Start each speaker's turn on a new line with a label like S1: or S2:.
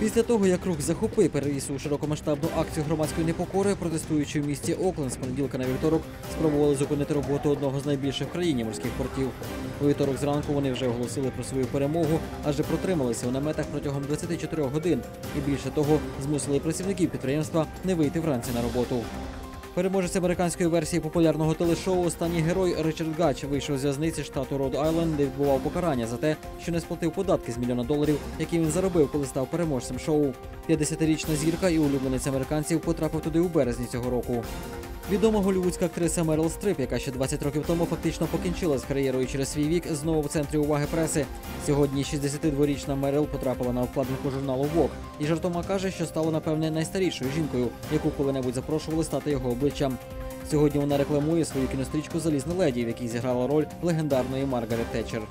S1: Після того, як рух захопи переріс у широкомасштабну акцію громадської непокори, протестуючи в місті Окленд з понеділка на вівторок, спробували зупинити роботу одного з найбільших в країні морських портів. У вівторок зранку вони вже оголосили про свою перемогу, адже протрималися у наметах протягом 24 годин і більше того, змусили працівників підприємства не вийти вранці на роботу. Переможець американської версії популярного телешоу Останній герой Ричард Гач вийшов з в'язниці штату Род Айленд, де відбував покарання за те, що не сплатив податки з мільйона доларів, які він заробив, коли став переможцем шоу. 50-річна зірка і улюбленець американців потрапив туди у березні цього року. Відома голівудська актриса Мерил Стрип, яка ще 20 років тому фактично покінчила з кар'єрою через свій вік, знову в центрі уваги преси. Сьогодні 62-річна Мерил потрапила на обкладинку журналу Vogue і жартома каже, що стала напевне найстарішою жінкою, яку коли-небудь запрошували стати його обличчям. Сьогодні вона рекламує свою кінострічку Залізна леді, в якій зіграла роль легендарної Маргарет Тетчер.